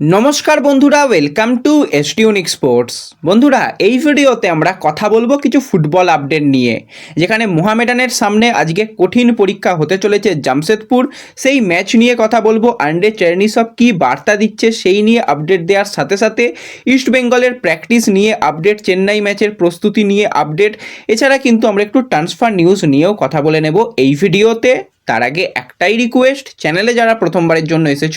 নমস্কার বন্ধুরা welcome to এসটিউনিক sports বন্ধুরা, এই ভিডিওতে আমরা কথা বলব কিছু ফুটবল আপডেট নিয়ে, যেখানে মোহামেডানের সামনে আজকে কঠিন পরীক্ষা হতে চলেছে জামশেদপুর। সেই ম্যাচ নিয়ে কথা বলব আন্ডে চেরনিসব কী বার্তা দিচ্ছে সেই নিয়ে আপডেট দেওয়ার সাথে সাথে ইস্ট বেঙ্গলের প্র্যাকটিস নিয়ে আপডেট চেন্নাই ম্যাচের প্রস্তুতি নিয়ে আপডেট এছাড়া কিন্তু আমরা একটু ট্রান্সফার নিউজ নিয়েও কথা বলে নেব এই ভিডিওতে। তার আগে একটাই রিকোয়েস্ট চ্যানেলে যারা প্রথমবারের জন্য এসেছ,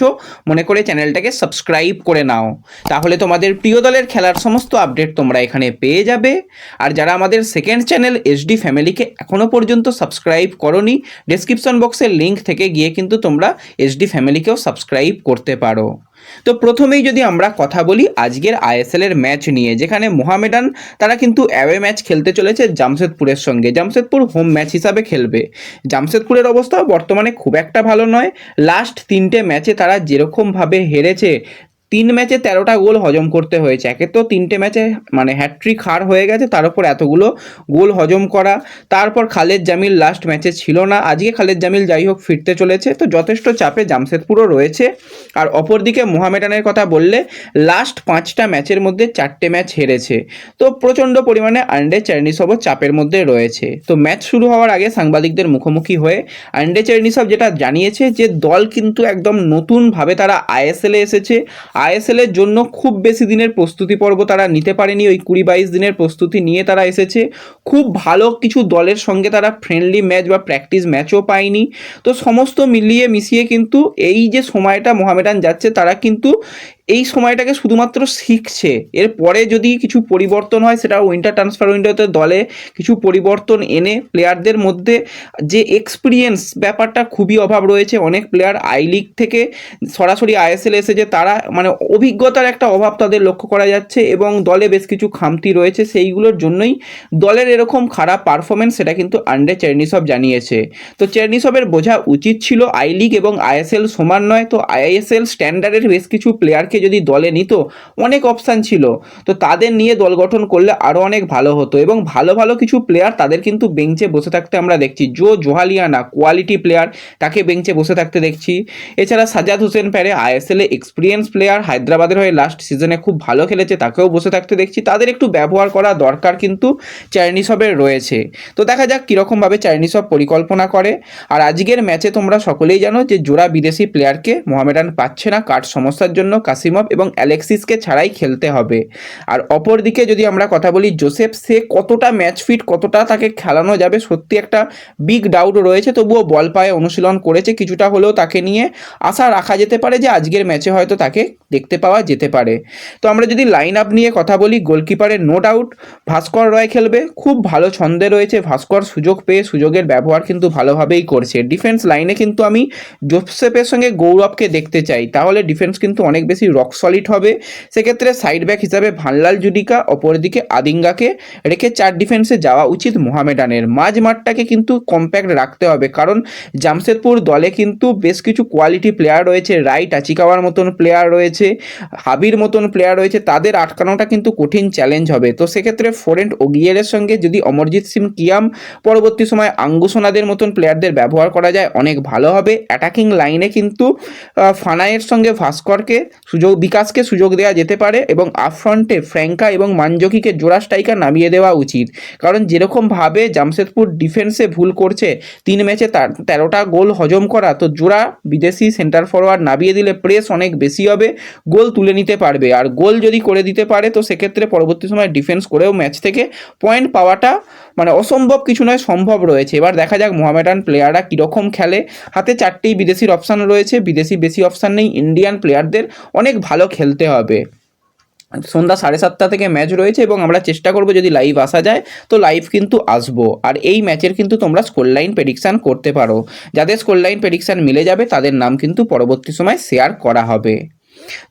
মনে করে চ্যানেলটাকে সাবস্ক্রাইব করে নাও। তাহলে তোমাদের প্রিয় দলের খেলার সমস্ত আপডেট তোমরা এখানে পেয়ে যাবে। আর যারা আমাদের সেকেন্ড চ্যানেল এসডি ফ্যামিলিকে এখনও পর্যন্ত সাবস্ক্রাইব করনি ডেসক্রিপশন বক্সের লিঙ্ক থেকে গিয়ে কিন্তু তোমরা এসডি ফ্যামিলিকেও সাবস্ক্রাইব করতে পারো। তো প্রথমেই যদি আমরা কথা বলি আজকের আইএসএল এর ম্যাচ নিয়ে, যেখানে মোহামেডান তারা কিন্তু অ্যাওয়ে ম্যাচ খেলতে চলেছে জামশেদপুরের সঙ্গে। জামশেদপুর হোম ম্যাচ হিসাবে খেলবে। জামশেদপুরের অবস্থাও বর্তমানে খুব একটা ভালো নয়। লাস্ট তিনটে ম্যাচে তারা যেরকমভাবে হেরেছে তিন ম্যাচে তেরোটা গোল হজম করতে হয়েছে। একে তো তিনটে ম্যাচে মানে হ্যাট্রিক হার হয়ে গেছে, তার উপর এতগুলো গোল হজম করা। তারপর খালেদ জামিল লাস্ট ম্যাচে ছিল না। আজকে খালেদ জামিল যাই হোক ফিরতে চলেছে। তো যথেষ্ট চাপে জামশেদপুরও রয়েছে। আর অপরদিকে মোহামেডানের কথা বললে লাস্ট পাঁচটা ম্যাচের মধ্যে চারটে ম্যাচ হেরেছে। তো প্রচণ্ড পরিমাণে আন্ডে চেরনিসবও চাপের মধ্যে রয়েছে। তো ম্যাচ শুরু হওয়ার আগে সাংবাদিকদের মুখোমুখি হয়ে আন্ডে চেরনিসব যেটা জানিয়েছে যে দল কিন্তু একদম নতুনভাবে তারা আইএসএলে এসেছে। আইএসএল এর জন্য খুব বেশি দিনের প্রস্তুতি পর্ব তারা নিতে পারেনি। ওই কুড়ি বাইশ দিনের প্রস্তুতি নিয়ে তারা এসেছে। খুব ভালো কিছু দলের সঙ্গে তারা ফ্রেন্ডলি ম্যাচ বা প্র্যাকটিস ম্যাচও পায়নি। তো সমস্ত মিলিয়ে মিশিয়ে কিন্তু এই যে সময়টা মোহামেডান যাচ্ছে, তারা কিন্তু এই সময়টাকে শুধুমাত্র শিখছে। এর পরে যদি কিছু পরিবর্তন হয়, সেটা উইন্টার ট্রান্সফার উইন্ডোতে দলে কিছু পরিবর্তন এনে প্লেয়ারদের মধ্যে যে এক্সপিরিয়েন্স ব্যাপারটা খুবই অভাব রয়েছে, অনেক প্লেয়ার আই লিগ থেকে সরাসরি আইএসএল এসেছে তারা মানে অভিজ্ঞতার একটা অভাব তাদের লক্ষ্য করা যাচ্ছে এবং দলে বেশ কিছু খামতি রয়েছে, সেইগুলোর জন্যই দলের এরকম খারাপ পারফরমেন্স সেটা কিন্তু আন্ডে চেরনিসব জানিয়েছে। তো চেরনিসবের বোঝা উচিত ছিল আই লিগ এবং আইএসএল সমান নয়, তো আইএসএল স্ট্যান্ডার্ডের বেশ কিছু প্লেয়ারকে যদি দলে নিত, অনেক অপশান ছিল। তো তাদের নিয়ে দল গঠন করলে আরও অনেক ভালো হতো এবং ভালো ভালো কিছু প্লেয়ার তাদের কিন্তু বেঞ্চে বসে থাকতে আমরা দেখছি। জো জোহালিয়ানা কোয়ালিটি প্লেয়ার তাকে বেঞ্চে বসে থাকতে দেখছি। এছাড়া সাজাদ হোসেন প্যারে আইএসএলে এক্সপিরিয়েন্স প্লেয়ার হায়দ্রাবাদের হয়ে লাস্ট সিজনে খুব ভালো খেলেছে, তাকেও বসে থাকতে দেখছি। তাদের একটু ব্যবহার করা দরকার কিন্তু চাইনিসবের রয়েছে। তো দেখা যাক কীরকমভাবে চাইনিসব পরিকল্পনা করে। আর আজকের ম্যাচে তোমরা সকলেই জানো যে জোড়া বিদেশি প্লেয়ারকে মোহামেডান পাচ্ছে না কাঠ সমস্যার জন্য কাসিমভ এবং অ্যালেক্সিসকে ছাড়াই খেলতে হবে। আর অপরদিকে যদি আমরা কথা বলি, জোসেফ, সে কতটা ম্যাচ ফিট কতটা তাকে খেলানো যাবে, সত্যি একটা বিগ ডাউট রয়েছে। তবুও বল পায়ে অনুশীলন করেছে, কিছুটা হলেও তাকে নিয়ে আশা রাখা যেতে পারে যে আজকের ম্যাচে হয়তো তাকে দেখতে পাওয়া যেতে পারে। তো আমরা যদি লাইন আপ নিয়ে কথা বলি গোলকিপারের নো ডাউট ভাস্কর রয় খেলবে। খুব ভালো ছন্দে রয়েছে। ভাস্কর সুযোগ পেয়ে সুযোগের ব্যবহার কিন্তু ভালোভাবেই করছে। ডিফেন্স লাইনে কিন্তু আমি জোসেফের সঙ্গে গৌরবকে দেখতে চাই। তাহলে ডিফেন্স কিন্তু অনেক বেশি রক সলিড হবে। সেক্ষেত্রে সাইড ব্যাক হিসাবে ভানলাল জুডিকা, অপরদিকে আদিঙ্গাকে রেখে চার ডিফেন্সে যাওয়া উচিত মোহামেডানের। মাঝ মাঠটাকে কিন্তু কম্প্যাক্ট রাখতে হবে, কারণ জামশেদপুর দলে কিন্তু বেশ কিছু কোয়ালিটি প্লেয়ার রয়েছে। রাইট আচিকাওয়ার মতন প্লেয়ার রয়েছে, হাবির মতন প্লেয়ার রয়েছে, তাদের আটকানোটা কিন্তু কঠিন চ্যালেঞ্জ হবে। তো সেক্ষেত্রে ফোরেন্ট ওগিয়ারের সঙ্গে যদি অমরজিৎ সিং কিয়াম পরবর্তী সময় আঙ্গুসোনাদের মতন প্লেয়ারদের ব্যবহার করা যায়, অনেক ভালো হবে। অ্যাটাকিং লাইনে কিন্তু ফানায়ের সঙ্গে ভাস্করকে সুযোগ বিকাশকে সুযোগ দেওয়া যেতে পারে এবং আপফ্রন্টে ফ্র্যাঙ্কা এবং মানজকিকে জোড়া স্ট্রাইকার নামিয়ে দেওয়া উচিত। কারণ যেরকমভাবে জামশেদপুর ডিফেন্সে ভুল করছে, তিন ম্যাচে তার তেরোটা গোল হজম করা, তো জোড়া বিদেশি সেন্টার ফরওয়ার্ড নামিয়ে দিলে প্রেস অনেক বেশি হবে, গোল তুলে নিতে পারবে। আর গোল যদি করে দিতে পারে, তো সেক্ষেত্রে পরবর্তী সময় ডিফেন্স করেও ম্যাচ থেকে পয়েন্ট পাওয়াটা মানে অসম্ভব কিছু নয়, সম্ভব রয়েছে। এবার দেখা যাক মোহামেডান প্লেয়াররা কীরকম খেলে। হাতে চারটেই বিদেশির অপশান রয়েছে, বিদেশি বেশি অপশান নেই ইন্ডিয়ান প্লেয়ারদের অনেক ভালো খেলতে হবে। সন্ধ্যা সাড়ে সাতটা থেকে ম্যাচ রয়েছে এবং আমরা চেষ্টা করব যদি লাইভ আসা যায়, তো লাইভ কিন্তু আসব। আর এই ম্যাচের কিন্তু তোমরা স্কোর লাইন প্রেডিকশান করতে পারো। যাদের স্কোর লাইন প্রেডিকশান মিলে যাবে, তাদের নাম কিন্তু পরবর্তী সময় শেয়ার করা হবে।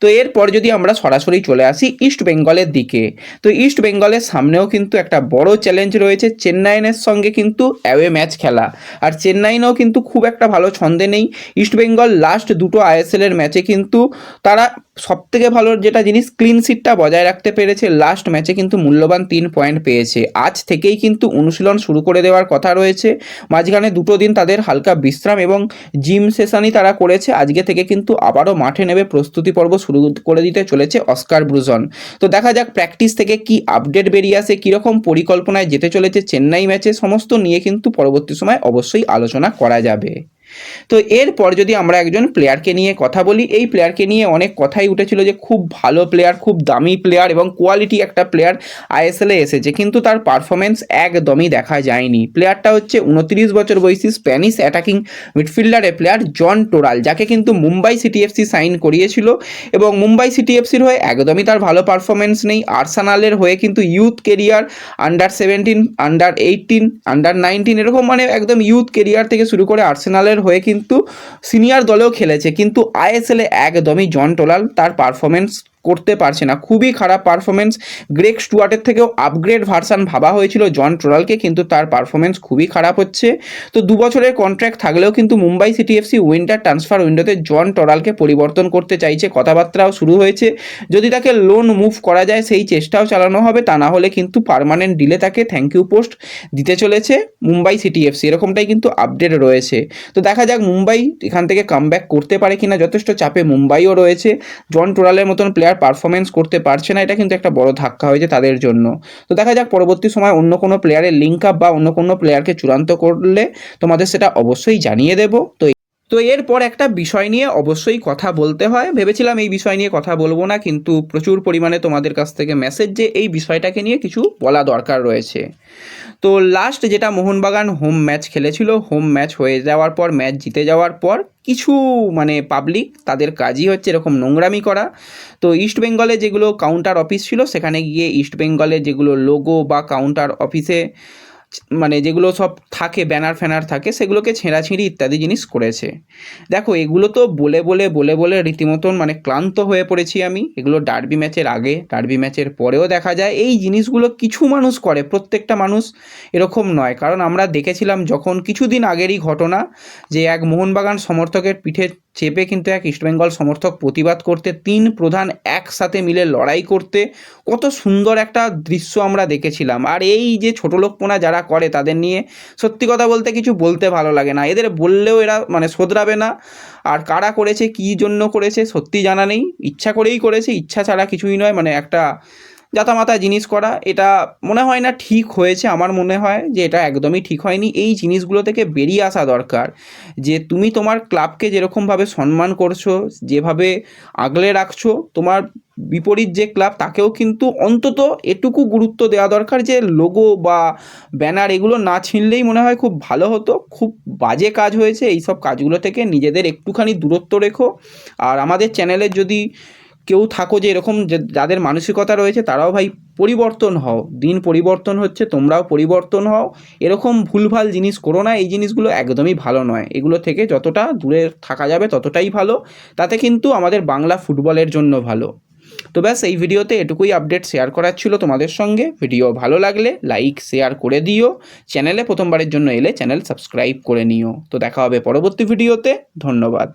তো এরপর যদি আমরা সরাসরি চলে আসি ইস্ট বেঙ্গলের দিকে, তো ইস্ট বেঙ্গলের সামনেও কিন্তু একটা বড় চ্যালেঞ্জ রয়েছে। চেন্নাইনের সঙ্গে কিন্তু অ্যাওয়ে ম্যাচ খেলা। আর চেন্নাইনেও কিন্তু খুব একটা ভালো ছন্দে নেই। ইস্ট বেঙ্গল লাস্ট দুটো আইএসএল এর ম্যাচে কিন্তু তারা সব থেকে ভালো যেটা জিনিস ক্লিন সিটটা বজায় রাখতে পেরেছে। লাস্ট ম্যাচে কিন্তু মূল্যবান তিন পয়েন্ট পেয়েছে। আজ থেকেই কিন্তু অনুশীলন শুরু করে দেওয়ার কথা রয়েছে। মাঝখানে দুটো দিন তাদের হালকা বিশ্রাম এবং জিম সেশনই তারা করেছে। আজকে থেকে কিন্তু আবারও মাঠে নেবে প্রস্তুতি পর্ব শুরু করে দিতে চলেছে অস্কার ব্রুজন। তো দেখা যাক প্র্যাকটিস থেকে কি আপডেট বেরিয়ে আসে, কীরকম পরিকল্পনায় যেতে চলেছে চেন্নাই ম্যাচে সমস্ত নিয়ে কিন্তু পরবর্তী সময় অবশ্যই আলোচনা করা যাবে। তো এরপর যদি আমরা একজন প্লেয়ারকে নিয়ে কথা বলি, এই প্লেয়ারকে নিয়ে অনেক কথাই উঠেছিল যে খুব ভালো প্লেয়ার খুব দামি প্লেয়ার এবং কোয়ালিটি একটা প্লেয়ার আইএসএলে এসেছে। কিন্তু তার পারফরমেন্স একদমই দেখা যায়নি। প্লেয়ারটা হচ্ছে উনত্রিশ বছর বয়সী স্প্যানিশ অ্যাটাকিং মিডফিল্ডারের প্লেয়ার জন টোরাল যাকে কিন্তু মুম্বাই সিটিএফসি সাইন করিয়েছিল এবং মুম্বাই সিটিএফসির হয়ে একদমই তার ভালো পারফরমেন্স নেই। আর্সানালের হয়ে কিন্তু youth career under seventeen under eighteen under nineteen এরকম মানে একদম ইউথ কেরিয়ার থেকে শুরু করে আর্সেনালের হয়ে কিন্তু সিনিয়র দলেও খেলেছে। কিন্তু আইএসএলে একদমই জন টোলাল তার পারফরমেন্স করতে পারছে না। খুবই খারাপ পারফরমেন্স গ্রেক স্টুয়ার্টের থেকেও আপগ্রেড ভার্সান ভাবা হয়েছিল জন টোরালকে কিন্তু তার পারফরমেন্স খুবই খারাপ হচ্ছে। তো দু বছরের কন্ট্রাক্ট থাকলেও কিন্তু Mumbai city FC winter transfer উইন্ডোতে জন টোরালকে পরিবর্তন করতে চাইছে। কথাবার্তাও শুরু হয়েছে। যদি তাকে লোন মুভ করা যায়, সেই চেষ্টাও চালানো হবে। তা না হলে কিন্তু পারমানেন্ট ডিলে তাকে থ্যাংক ইউ পোস্ট দিতে চলেছে মুম্বাই সিটি এফসি এরকমটাই কিন্তু আপডেট রয়েছে। তো দেখা যাক মুম্বাই এখান থেকে কামব্যাক করতে পারে কিনা। যথেষ্ট চাপে মুম্বাইও রয়েছে। জন টোরালের মতন প্লেয়ার পারফরমেন্স করতে পারছে না, এটা কিন্তু একটা বড় ধাক্কা হয়েছে তাদের জন্য। তো দেখা যাক, পরবর্তী সময় অন্য কোনো প্লেয়ারের লিঙ্ক আপ বা অন্য কোনো প্লেয়ারকে চূড়ান্ত করলে তোমাদের সেটা অবশ্যই জানিয়ে দেবো। তো তো এরপর একটা বিষয় নিয়ে অবশ্যই কথা বলতে হয়। ভেবেছিলাম এই বিষয় নিয়ে কথা বলব না, কিন্তু প্রচুর পরিমাণে তোমাদের কাছ থেকে মেসেজ যে এই বিষয়টাকে নিয়ে কিছু বলা দরকার রয়েছে। তো লাস্ট যেটা মোহনবাগান হোম ম্যাচ খেলেছিল হোম ম্যাচ হয়ে যাওয়ার পর ম্যাচ জিতে যাওয়ার পর কিছু মানে পাবলিক তাদের কাজই হচ্ছে এরকম নোংরামি করা। তো ইস্ট বেঙ্গলে যেগুলো কাউন্টার অফিস ছিল, সেখানে গিয়ে ইস্ট বেঙ্গলে যেগুলো লোগো বা কাউন্টার অফিসে মানে যেগুলো সব থাকে, ব্যানার ফ্যানার থাকে, সেগুলোকে ছেঁড়াছিঁড়ি ইত্যাদি জিনিস করেছে। দেখো, এগুলো তো বলে বলে বলে বলে রীতিমতন মানে ক্লান্ত হয়ে পড়েছি আমি। এগুলো ডার্বি ম্যাচের আগে, ডার্বি ম্যাচের পরেও দেখা যায়। এই জিনিসগুলো কিছু মানুষ করে, প্রত্যেকটা মানুষ এরকম নয়। কারণ আমরা দেখেছিলাম যখন কিছুদিন আগেরই ঘটনা যে এক মোহনবাগান সমর্থকের পিঠে চেপে কিন্তু এক ইস্টবেঙ্গল সমর্থক প্রতিবাদ করতে তিন প্রধান একসাথে মিলে লড়াই করতে কত সুন্দর একটা দৃশ্য আমরা দেখেছিলাম। আর এই যে ছোটলোকপোনা যারা করে তাদের নিয়ে সত্যি কথা বলতে কিছু বলতে ভালো লাগে না। এদের বললেও এরা মানে শোধরাবে না। আর কারা করেছে, কী জন্য করেছে সত্যি জানা নেই। ইচ্ছা করেই করেছে, ইচ্ছা ছাড়া কিছুই নয়। মানে একটা জাতামাতা জিনিস করা, এটা মনে হয় না ঠিক হয়েছে, আমার মনে হয় যে এটা একদমই ঠিক হয়নি। এই জিনিসগুলো থেকে বেরিয়ে আসা দরকার যে তুমি তোমার ক্লাবকে যেরকমভাবে সম্মান করছ, যেভাবে আগলে রাখছো, তোমার বিপরীত যে ক্লাব তাকেও কিন্তু অন্তত এটুকু গুরুত্ব দেওয়া দরকার যে লোগো বা ব্যানার এগুলো না ছিনলেই মনে হয় খুব ভালো হতো, খুব বাজে কাজ হয়েছে। এই সব কাজগুলো থেকে নিজেদের একটুখানি দূরত্ব রেখো। আর আমাদের চ্যানেলের যদি কেউ থাকো যে এরকম যাদের মানসিকতা রয়েছে তারাও ভাই পরিবর্তন হও। দিন পরিবর্তন হচ্ছে, তোমরাও পরিবর্তন হও। এরকম ভুলভাল জিনিস করো না, এই জিনিসগুলো একদমই ভালো নয়। এগুলো থেকে যতটা দূরে থাকা যাবে ততটাই ভালো। তাতে কিন্তু আমাদের বাংলা ফুটবলের জন্য ভালো। তো ব্যাস, এই ভিডিওতে এটুকুই আপডেট শেয়ার করার ছিল তোমাদের সঙ্গে। ভিডিও ভালো লাগলে লাইক, শেয়ার করে দিও। চ্যানেলে প্রথমবারের জন্য এলে চ্যানেল সাবস্ক্রাইব করে নিও। তো দেখা হবে পরবর্তী ভিডিওতে। ধন্যবাদ।